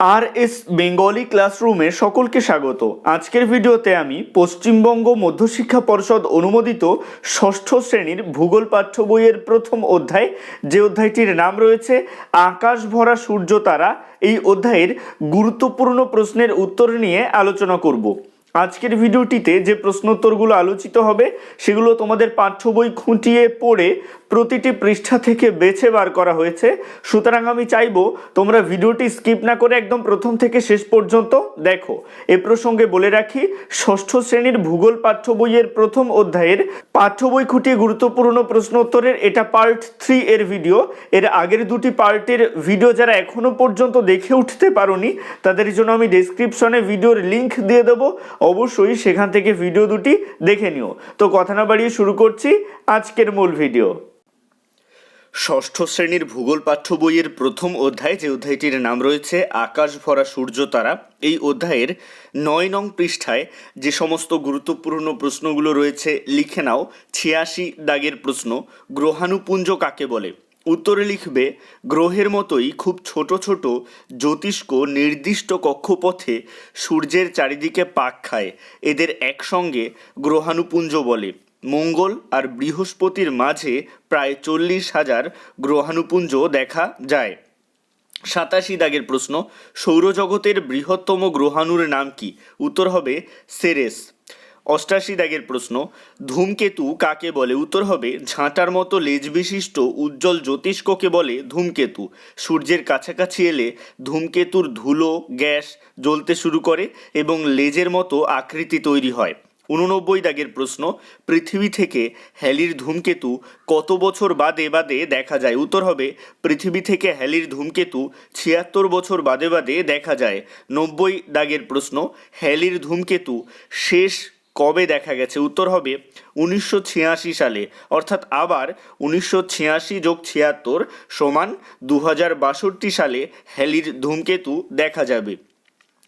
আর S Bengali ক্লাসরুমে সকলকে স্বাগত। আজকের ভিডিওতে আমি পশ্চিমবঙ্গ মধ্যশিক্ষা পর্ষদ অনুমোদিত ষষ্ঠ শ্রেণির ভূগোল পাঠ্য বইয়ের প্রথম অধ্যায়, যে অধ্যায়টির নাম রয়েছে আকাশ ভরা সূর্য তারা, এই অধ্যায়ের গুরুত্বপূর্ণ প্রশ্নের উত্তর নিয়ে আলোচনা করব। আজকের ভিডিওটিতে যে প্রশ্নোত্তরগুলো আলোচিত হবে, সেগুলো তোমাদের পাঠ্য বই খুঁটিয়ে পড়ে প্রতিটি পৃষ্ঠা থেকে বেছে বার করা হয়েছে। সুতরাং আমি চাইব তোমরা ভিডিওটি স্কিপ না করে একদম প্রথম থেকে শেষ পর্যন্ত দেখো। এ প্রসঙ্গে বলে রাখি, ষষ্ঠ শ্রেণির ভূগোল পাঠ্য বইয়ের প্রথম অধ্যায়ের পাঠ্য বই খুঁটিয়ে গুরুত্বপূর্ণ প্রশ্নোত্তরের এটা পার্ট থ্রি এর ভিডিও। এর আগের দুটি পার্টের ভিডিও যারা এখনও পর্যন্ত দেখে উঠতে পারোনি, তাদের জন্য আমি ডেসক্রিপশনে ভিডিওর লিংক দিয়ে দেবো। অবশ্যই সেখান থেকে ভিডিও দুটি দেখে নিও। তো কথা না বাড়িয়ে শুরু করছি আজকের মূল ভিডিও ষষ্ঠ শ্রেণির ভূগোল পাঠ্য বইয়ের প্রথম অধ্যায় যে অধ্যায়টির নাম রয়েছে, আকাশ ভরা সূর্য তারা, এই অধ্যায়ের নয় নং পৃষ্ঠায় যে সমস্ত গুরুত্বপূর্ণ প্রশ্নগুলো রয়েছে, লিখে নাও। ছিয়াশি দাগের প্রশ্ন, গ্রহাণুপুঞ্জ কাকে বলে? উত্তরে লিখবে, গ্রহের মতোই খুব ছোট ছোট জ্যোতিষ্ক নির্দিষ্ট কক্ষপথে সূর্যের চারিদিকে পাক খায়। এদের একসঙ্গে গ্রহাণুপুঞ্জ বলে। মঙ্গল আর বৃহস্পতির মাঝে প্রায় চল্লিশ হাজার গ্রহাণুপুঞ্জ দেখা যায়। সাতাশি দাগের প্রশ্ন, সৌরজগতের বৃহত্তম গ্রহাণুর নাম কি? উত্তর হবে, সেরেস। অষ্টাশি দাগের প্রশ্ন, ধূমকেতু কাকে বলে? উত্তর হবে, ঝাঁটার মতো লেজ বিশিষ্ট উজ্জ্বল জ্যোতিষ্ককে বলে ধূমকেতু। সূর্যের কাছাকাছি এলে ধূমকেতুর ধুলো, গ্যাস জ্বলতে শুরু করে এবং লেজের মতো আকৃতি তৈরি হয়। উননব্বই দাগের প্রশ্ন, পৃথিবী থেকে হ্যালির ধূমকেতু কত বছর বাদে বাদে দেখা যায়? উত্তর হবে, পৃথিবী থেকে হ্যালির ধূমকেতু ছিয়াত্তর বছর বাদে বাদে দেখা যায়। নব্বই দাগের প্রশ্ন, হ্যালির ধূমকেতু শেষ কবে দেখা গেছে? উত্তর হবে উনিশশো ছিয়াশি সালে। অর্থাৎ আবার উনিশশো ছিয়াশি যোগ ছিয়াত্তর সমান দু হাজার বাষট্টি সালে হ্যালির ধূমকেতু দেখা যাবে।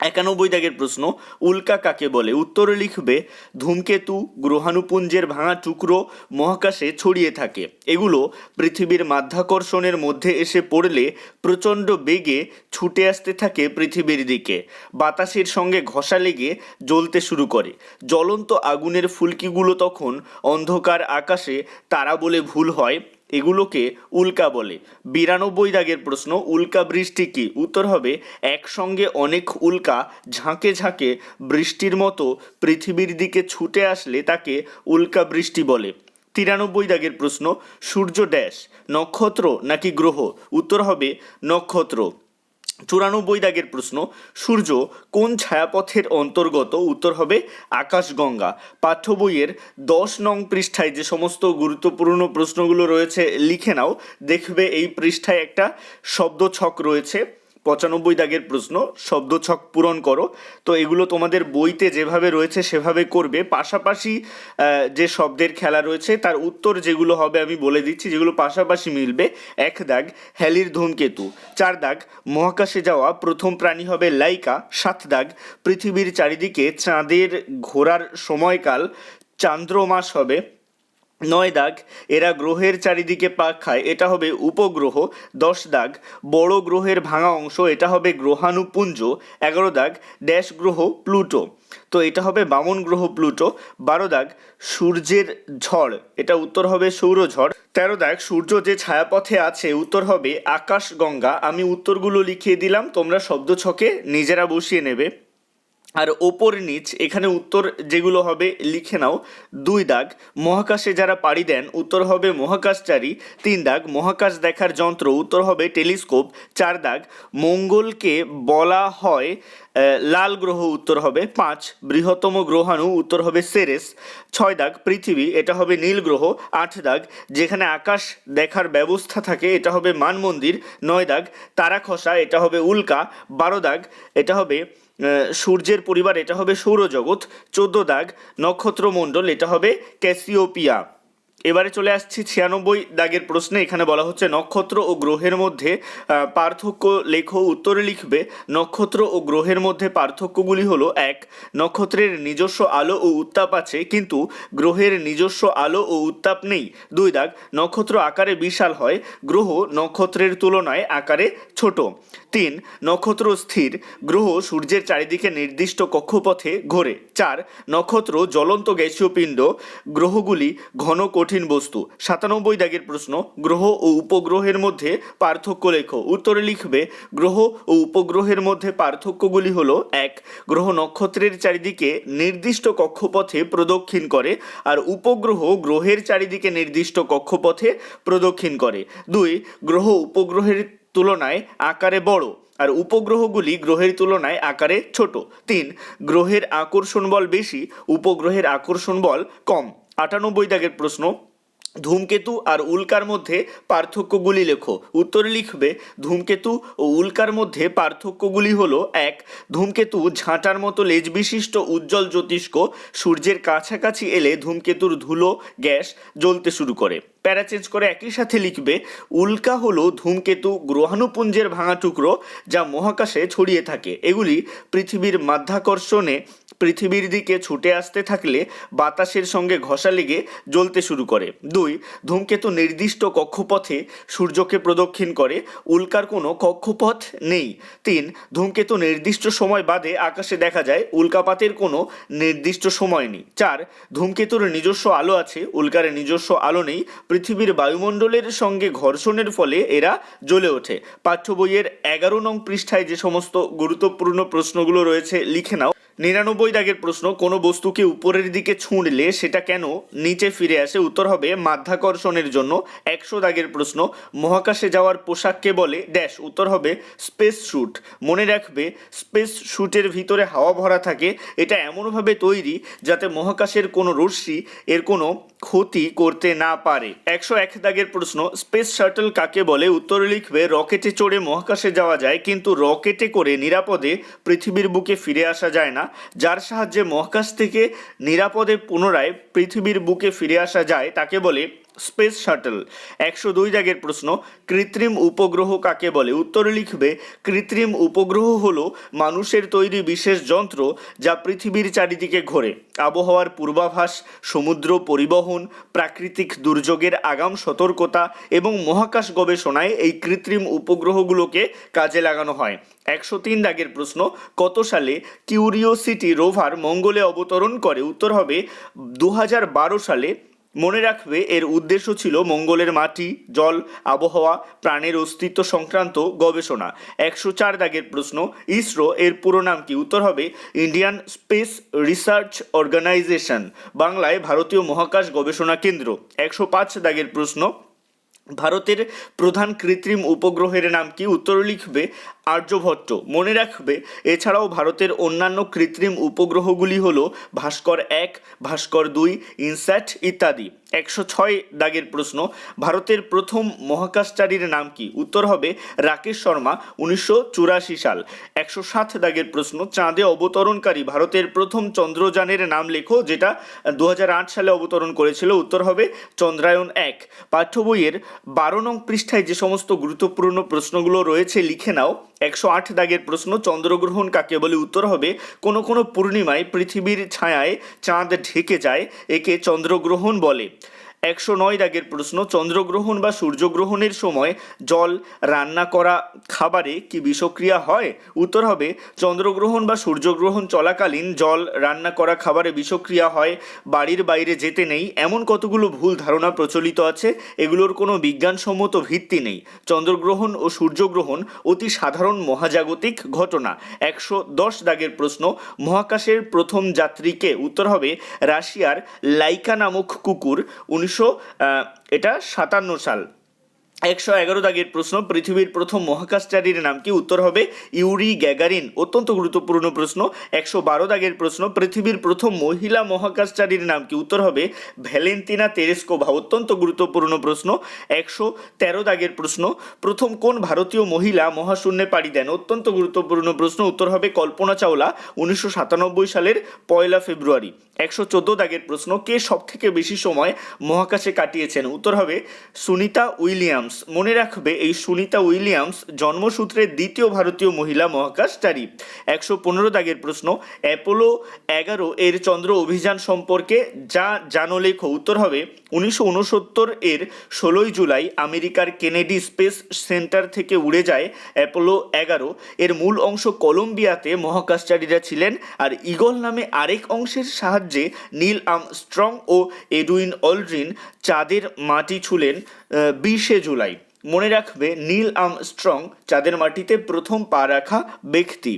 একানব্বই দাগের প্রশ্ন, উল্কা কাকে বলে? উত্তরে লিখবে, ধূমকেতু গ্রহাণুপুঞ্জের ভাঙা টুকরো মহাকাশে ছড়িয়ে থাকে। এগুলো পৃথিবীর মাধ্যাকর্ষণের মধ্যে এসে পড়লে প্রচণ্ড বেগে ছুটে আসতে থাকে পৃথিবীর দিকে। বাতাসের সঙ্গে ঘষা লেগে জ্বলতে শুরু করে। জ্বলন্ত আগুনের ফুলকিগুলো তখন অন্ধকার আকাশে তারা বলে ভুল হয়। এগুলোকে উল্কা বলে। বিরানব্বই দাগের প্রশ্ন, উল্কা বৃষ্টি কি? উত্তর হবে, একসঙ্গে অনেক উল্কা ঝাঁকে ঝাঁকে বৃষ্টির মতো পৃথিবীর দিকে ছুটে আসলে তাকে উল্কা বৃষ্টি বলে। তিরানব্বই দাগের প্রশ্ন, সূর্য ড্যাশ, নক্ষত্র নাকি গ্রহ? উত্তর হবে, নক্ষত্র। চুরানব্বই দাগের প্রশ্ন, সূর্য কোন ছায়াপথের অন্তর্গত? উত্তর হবে আকাশগঙ্গা। পাঠ্য বইয়ের দশ নং পৃষ্ঠায় যে সমস্ত গুরুত্বপূর্ণ প্রশ্নগুলো রয়েছে, লিখে নাও। দেখবে এই পৃষ্ঠায় একটা শব্দছক রয়েছে। পঁচানব্বই দাগের প্রশ্ন, শব্দছক পূরণ করো। তো এগুলো তোমাদের বইতে যেভাবে রয়েছে সেভাবে করবে। পাশাপাশি যে শব্দের খেলা রয়েছে, তার উত্তর যেগুলো হবে আমি বলে দিচ্ছি, যেগুলো পাশাপাশি মিলবে। এক দাগ, হ্যালির ধূমকেতু। চার দাগ, মহাকাশে যাওয়া। প্রথম প্রাণী হবে লাইকা। সাত দাগ, পৃথিবীর চারিদিকে চাঁদের ঘোরার সময়কাল। চান্দ্রমাস হবে। নয় দাগ, এরা গ্রহের চারিদিকে পাক খায়, এটা হবে উপগ্রহ, দশ দাগ, বড় গ্রহের ভাঙা অংশ, এটা হবে গ্রহাণুপুঞ্জ, এগারো দাগ, ড্যাশ গ্রহ, প্লুটো। তো এটা হবে বামন গ্রহ, প্লুটো, বারো দাগ, সূর্যের ঝড়, এটা উত্তর হবে সৌরঝড় তেরো দাগ, সূর্য যে ছায়াপথে আছে, উত্তর হবে আকাশ গঙ্গা আমি উত্তরগুলো লিখিয়ে দিলাম, তোমরা শব্দছকে নিজেরা বসিয়ে নেবে। আর ওপর নিচ, এখানে উত্তর যেগুলো হবে, লিখে নাও, দুই দাগ। মহাকাশে যারা পাড়ি দেন, উত্তর হবে মহাকাশচারী, তিন দাগ। মহাকাশ দেখার যন্ত্র, উত্তর হবে টেলিস্কোপ, চার দাগ। মঙ্গলকে বলা হয় লাল গ্রহ উত্তর হবে পাঁচ, বৃহত্তম গ্রহাণু উত্তর হবে সেরেস, ছয় দাগ পৃথিবী, এটা হবে নীল গ্রহ, আট দাগ, যেখানে আকাশ দেখার ব্যবস্থা থাকে, এটা হবে মান মন্দির, নয় দাগ, তারা খসা, এটা হবে উল্কা, বারো দাগ, এটা হবে সূর্যের পরিবার, এটা হবে সৌরজগৎ, চোদ্দ দাগ, নক্ষত্রমণ্ডল, এটা হবে ক্যাসিওপিয়া। এবারে চলে আসছি ছিয়ানব্বই দাগের প্রশ্নে। এখানে বলা হচ্ছে, নক্ষত্র ও গ্রহের মধ্যে পার্থক্য লেখো উত্তরে লিখবে, নক্ষত্র ও গ্রহের মধ্যে পার্থক্যগুলি হলো, এক, নক্ষত্রের নিজস্ব আলো ও উত্তাপ আছে, কিন্তু গ্রহের নিজস্ব আলো ও উত্তাপ নেই। দুই দাগ, নক্ষত্র আকারে বিশাল হয়, গ্রহ নক্ষত্রের তুলনায় আকারে ছোট। তিন, নক্ষত্র স্থির, গ্রহ সূর্যের চারিদিকে নির্দিষ্ট কক্ষপথে ঘোরে। চার, নক্ষত্র জ্বলন্ত গ্যাসীয় পিণ্ড, গ্রহগুলি ঘন কঠিন বস্তু। সাতানব্বই দাগের প্রশ্ন, গ্রহ ও উপগ্রহের মধ্যে পার্থক্য লেখো। উত্তরে লিখবে, গ্রহ ও উপগ্রহের মধ্যে পার্থক্যগুলি হলো, এক, গ্রহ নক্ষত্রের চারিদিকে নির্দিষ্ট কক্ষপথে প্রদক্ষিণ করে, আর উপগ্রহ গ্রহের চারিদিকে নির্দিষ্ট কক্ষপথে প্রদক্ষিণ করে। দুই, গ্রহ উপগ্রহের তুলনায় আকারে বড়, আর উপগ্রহগুলি গ্রহের তুলনায় আকারে ছোট। তিন, গ্রহের আকর্ষণ বল বেশি, উপগ্রহের আকর্ষণ বল কম। আটানব্বই দাগের প্রশ্ন, ধূমকেতু আর উল্কার মধ্যে পার্থক্যগুলি লেখো। উত্তরে লিখবে, ধূমকেতু ও উল্কার মধ্যে পার্থক্যগুলি হলো এক, ধূমকেতু ঝাঁটার মতো লেজ বিশিষ্ট উজ্জ্বল জ্যোতিষ্ক সূর্যের কাছাকাছি এলে ধূমকেতুর ধুলো, গ্যাস জ্বলতে শুরু করে। প্যারা চেঞ্জ করে একই সাথে লিখবে, উল্কা হলো ধূমকেতু গ্রহাণুপুঞ্জের ভাঙা টুকরো যা মহাকাশে ছড়িয়ে থাকে। এগুলি পৃথিবীর মাধ্যাকর্ষণে পৃথিবীর দিকে ছুটে আসতে থাকলে বাতাসের সঙ্গে ঘষা লেগে জ্বলতে শুরু করে। দুই, ধূমকেতু নির্দিষ্ট কক্ষপথে সূর্যকে প্রদক্ষিণ করে, উল্কার কোনো কক্ষপথ নেই। তিন, ধূমকেতু নির্দিষ্ট সময় বাদে আকাশে দেখা যায়, উল্কাপাতের কোনো নির্দিষ্ট সময় নেই। চার, ধূমকেতুর নিজস্ব আলো আছে, উল্কার নিজস্ব আলো নেই পৃথিবীর বায়ুমণ্ডলের সঙ্গে ঘর্ষণের ফলে এরা জ্বলে ওঠে। পাঠ্য বইয়ের এগারো নং পৃষ্ঠায় যে সমস্ত গুরুত্বপূর্ণ প্রশ্নগুলো রয়েছে, লিখে নাও। নিরানব্বই দাগের প্রশ্ন, কোনো বস্তুকে উপরের দিকে ছুঁড়লে সেটা কেন নিচে ফিরে আসে? উত্তর হবে, মাধ্যাকর্ষণের জন্য। একশো দাগের প্রশ্ন, মহাকাশে যাওয়ার পোশাককে বলে? ড্যাশ। উত্তর হবে স্পেস স্যুট মনে রাখবে স্পেস স্যুটের ভিতরে হাওয়া ভরা থাকে। এটা এমনভাবে তৈরি যাতে মহাকাশের কোনো রশ্মি এর কোনো ক্ষতি করতে না পারে। একশো এক দাগের প্রশ্ন, স্পেস শাটল কাকে বলে? উত্তর লিখবে, রকেটে চড়ে মহাকাশে যাওয়া যায়, কিন্তু রকেটে করে নিরাপদে পৃথিবীর বুকে ফিরে আসা যায় না। যার সাহায্যে মহাকাশ থেকে নিরাপদে পুনরায় পৃথিবীর বুকে ফিরে আসা যায় তাকে বলে স্পেস শাটল। একশো দুই দাগের প্রশ্ন, কৃত্রিম উপগ্রহ কাকে বলে? উত্তরে লিখবে, কৃত্রিম উপগ্রহ হলো মানুষের তৈরি বিশেষ যন্ত্র যা পৃথিবীর চারিদিকে ঘোরে। আবহাওয়ার পূর্বাভাস, সমুদ্র পরিবহন, প্রাকৃতিক দুর্যোগের আগাম সতর্কতা এবং মহাকাশ গবেষণায় এই কৃত্রিম উপগ্রহগুলোকে কাজে লাগানো হয়। একশো তিন দাগের প্রশ্ন, কত সালে কিউরিওসিটি রোভার মঙ্গলে অবতরণ করে? উত্তর হবে দু হাজার বারো সালে মনে রাখবে, এর উদ্দেশ্য ছিল মঙ্গলের মাটি, জল, আবহাওয়া, প্রাণের অস্তিত্ব সংক্রান্ত গবেষণা। একশো চার দাগের প্রশ্ন, ইসরো এর পুরো নাম কি? উত্তর হবে, ইন্ডিয়ান স্পেস রিসার্চ অর্গানাইজেশন, বাংলায় ভারতীয় মহাকাশ গবেষণা কেন্দ্র। একশো পাঁচ দাগের প্রশ্ন, ভারতের প্রধান কৃত্রিম উপগ্রহের নাম কি? উত্তর লিখবে আর্যভট্ট। মনে রাখবে, এছাড়াও ভারতের অন্যান্য কৃত্রিম উপগ্রহগুলি হলো ভাস্কর এক, ভাস্কর দুই, ইনস্যাট ইত্যাদি। একশো ছয় দাগের প্রশ্ন, ভারতের প্রথম মহাকাশচারীর নাম কি? উত্তর হবে রাকেশ শর্মা, উনিশশো চুরাশি সাল। একশো সাত দাগের প্রশ্ন, চাঁদে অবতরণকারী ভারতের প্রথম চন্দ্রযানের নাম লেখো, যেটা দু হাজার আট সালে অবতরণ করেছিল। উত্তর হবে চন্দ্রায়ন এক। পাঠ্য বইয়ের বারো নং পৃষ্ঠায় যে সমস্ত গুরুত্বপূর্ণ প্রশ্নগুলো রয়েছে, লিখে নাও। একশো আট দাগের প্রশ্ন, চন্দ্রগ্রহণ কাকে বলে উত্তর হবে, কোনো কোনো পূর্ণিমায় পৃথিবীর ছায়ায় চাঁদ ঢেকে যায়, একে চন্দ্রগ্রহণ বলে। একশো নয় দাগের প্রশ্ন, চন্দ্রগ্রহণ বা সূর্যগ্রহণের সময় জল রান্না করা খাবারে কি বিষক্রিয়া হয়? উত্তর হবে, চন্দ্রগ্রহণ বা সূর্যগ্রহণ চলাকালীন জল রান্না করা খাবারে বিষক্রিয়া হয়, বাড়ির বাইরে যেতে নেই, এমন কতগুলো ভুল ধারণা প্রচলিত আছে? এগুলোর কোনো বিজ্ঞানসম্মত ভিত্তি নেই। চন্দ্রগ্রহণ ও সূর্যগ্রহণ অতি সাধারণ মহাজাগতিক ঘটনা। একশো দশ দাগের প্রশ্ন, মহাকাশের প্রথম যাত্রীকে, উত্তর হবে, রাশিয়ার লাইকা নামক কুকুর উনিশশো এটা সাতান্ন সাল। একশো এগারো দাগের প্রশ্ন, পৃথিবীর প্রথম মহাকাশচারীর নাম কি? উত্তর হবে ইউরি গ্যাগারিন। অত্যন্ত গুরুত্বপূর্ণ প্রশ্ন, একশো বারো দাগের প্রশ্ন, পৃথিবীর প্রথম মহিলা মহাকাশচারীর নাম কি? উত্তর হবে ভ্যালেন্তিনা তেরেস্কোভা। অত্যন্ত গুরুত্বপূর্ণ প্রশ্ন, একশো তেরো দাগের প্রশ্ন, প্রথম কোন ভারতীয় মহিলা মহাশূন্যে পাড়ি দেন? অত্যন্ত গুরুত্বপূর্ণ প্রশ্ন, উত্তর হবে কল্পনা চাওলা, উনিশশো সাতানব্বই সালের পয়লা ফেব্রুয়ারি। একশো চোদ্দ দাগের প্রশ্ন, কে সব থেকে বেশি সময় মহাকাশে কাটিয়েছেন? উত্তর হবে সুনিতা উইলিয়ামস, মনে রাখবে এই সুনিতা উইলিয়ামস জন্মসূত্রের দ্বিতীয় ভারতীয় মহিলা মহাকাশচারী। একশো পনেরো দাগের প্রশ্ন, অ্যাপোলো এগারো এর চন্দ্র অভিযান সম্পর্কে যা জানো লেখো উত্তর হবে, উনিশশো উনসত্তর এর ষোলোই জুলাই আমেরিকার কেনেডি স্পেস সেন্টার থেকে উড়ে যায় অ্যাপোলো এগারো। এর মূল অংশ কলম্বিয়াতে মহাকাশচারীরা ছিলেন আর ইগল নামে আরেক অংশের সাহায্যে নীল আম স্ট্রং ও এডুইন অলড্রিন চাঁদের মাটি ছুলেন বিশে জুলাই। মনে রাখবে, নীল আর্মস্ট্রং চাঁদের মাটিতে প্রথম পা রাখা ব্যক্তি।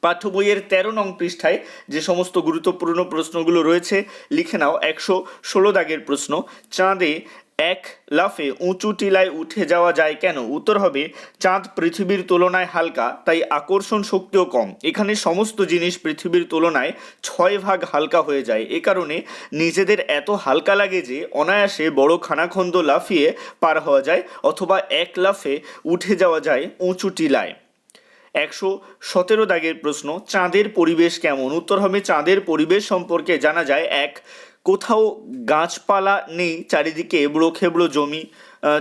পাঠ্য বইয়ের তেরো নং পৃষ্ঠায় যে সমস্ত গুরুত্বপূর্ণ প্রশ্নগুলো রয়েছে, লিখে নাও। একশো ষোলো দাগের প্রশ্ন। চাঁদে এক লাফে উঁচু টিলায় উঠে যাওয়া যায় কেন? উত্তর হবে, চাঁদ পৃথিবীর তুলনায় হালকা, তাই আকর্ষণ শক্তিও কম। এখানে সমস্ত জিনিস পৃথিবীর তুলনায় ছয় ভাগ হালকা হয়ে যায়। এ কারণে নিজেদের এত হালকা লাগে যে অনায়াসে বড় খানাখন্দ লাফিয়ে পার হওয়া যায় অথবা এক লাফে উঠে যাওয়া যায় উঁচু টিলায়। একশো সতেরো দাগের প্রশ্ন, চাঁদের পরিবেশ কেমন? উত্তর হবে, চাঁদের পরিবেশ সম্পর্কে জানা যায় এক কোথাও গাছপালা নেই, চারিদিকে এবড়ো খেবড়ো জমি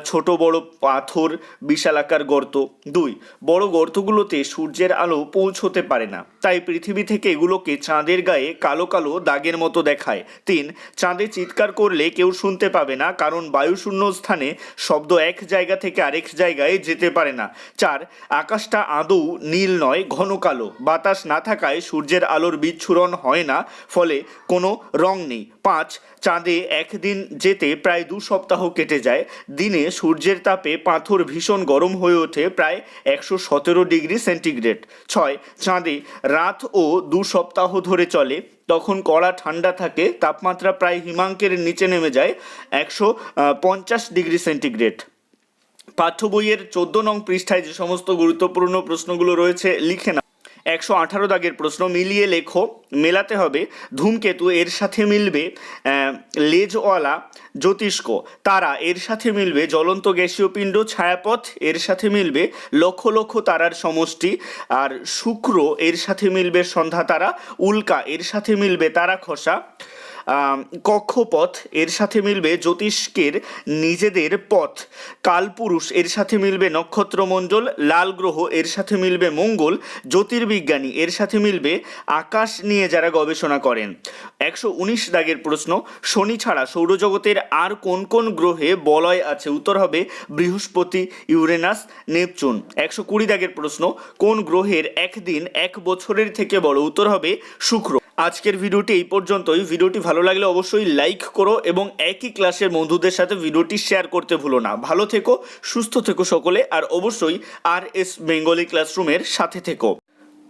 ছোট বড় পাথর বিশালাকার গর্ত। দুই, বড় গর্তগুলোতে সূর্যের আলো পৌঁছতে পারে না। তাই পৃথিবী থেকে এগুলোকে চাঁদের গায়ে কালো কালো দাগের মতো দেখায়। তিন, চাঁদে চিৎকার করলে কেউ শুনতে পাবে না, কারণ বায়ুশূন্য স্থানে শব্দ এক জায়গা থেকে আরেক জায়গায় যেতে পারে না। চার, আকাশটা আদৌ নীল নয়, ঘন কালো। বাতাস না থাকায় সূর্যের আলোর বিচ্ছুরণ হয় না, ফলে কোনো রং নেই। পাঁচ, চাঁদে একদিন যেতে প্রায় দু সপ্তাহ কেটে যায়। দিনে সূর্যের তাপে পাথর ভীষণ গরম হয়ে ওঠে প্রায় একশো সতেরো ডিগ্রি সেন্টিগ্রেড। ছয়, চাঁদে রাত ও দু সপ্তাহ ধরে চলে। তখন কড়া ঠান্ডা থাকে, তাপমাত্রা প্রায় হিমাঙ্কের নিচে নেমে যায় একশো পঞ্চাশ ডিগ্রি সেন্টিগ্রেড। পাঠ্য বইয়ের চোদ্দ নং পৃষ্ঠায় যে সমস্ত গুরুত্বপূর্ণ প্রশ্নগুলো রয়েছে, লিখে না একশো আঠারো দাগের প্রশ্ন, মিলিয়ে লেখো, মেলাতে হবে, ধূমকেতু এর সাথে মিলবে লেজওয়ালা, জ্যোতিষ্ক, তারা এর সাথে মিলবে, জ্বলন্ত গ্যাসীয় পিণ্ড, ছায়াপথ এর সাথে মিলবে, লক্ষ লক্ষ তারার সমষ্টি, আর শুক্র এর সাথে মিলবে সন্ধ্যা তারা, উল্কা এর সাথে মিলবে তারা খসা। কক্ষপথ এর সাথে মিলবে জ্যোতিষ্কের নিজেদের পথ। কালপুরুষ এর সাথে মিলবে নক্ষত্রমণ্ডল লাল গ্রহ এর সাথে মিলবে মঙ্গল, জ্যোতির্বিজ্ঞানী এর সাথে মিলবে আকাশ নিয়ে যারা গবেষণা করেন। একশো উনিশ দাগের প্রশ্ন, শনি ছাড়া সৌরজগতের আর কোন কোন গ্রহে বলয় আছে? উত্তর হবে বৃহস্পতি, ইউরেনাস, নেপচুন। একশো কুড়ি দাগের প্রশ্ন, কোন গ্রহের একদিন এক বছরের থেকে বড়? উত্তর হবে শুক্র। আজকের ভিডিওটি এই পর্যন্তই। ভিডিওটি ভালো লাগলে অবশ্যই লাইক করো এবং একই ক্লাসের বন্ধুদের সাথে ভিডিওটি শেয়ার করতে ভুলো না। ভালো থেকো, সুস্থ থেকো সকলে, আর অবশ্যই আর এস বেঙ্গলি ক্লাসরুমের সাথে থেকো।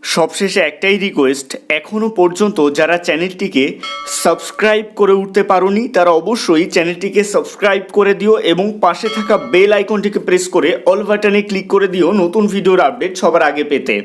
সবশেষে একটাই রিকোয়েস্ট এখনও পর্যন্ত যারা চ্যানেলটিকে সাবস্ক্রাইব করে উঠতে পারোনি, তারা অবশ্যই চ্যানেলটিকে সাবস্ক্রাইব করে দিও এবং পাশে থাকা বেল আইকনটিকে প্রেস করে অল বাটনে ক্লিক করে দিও নতুন ভিডিওর আপডেট সবার আগে পেতে।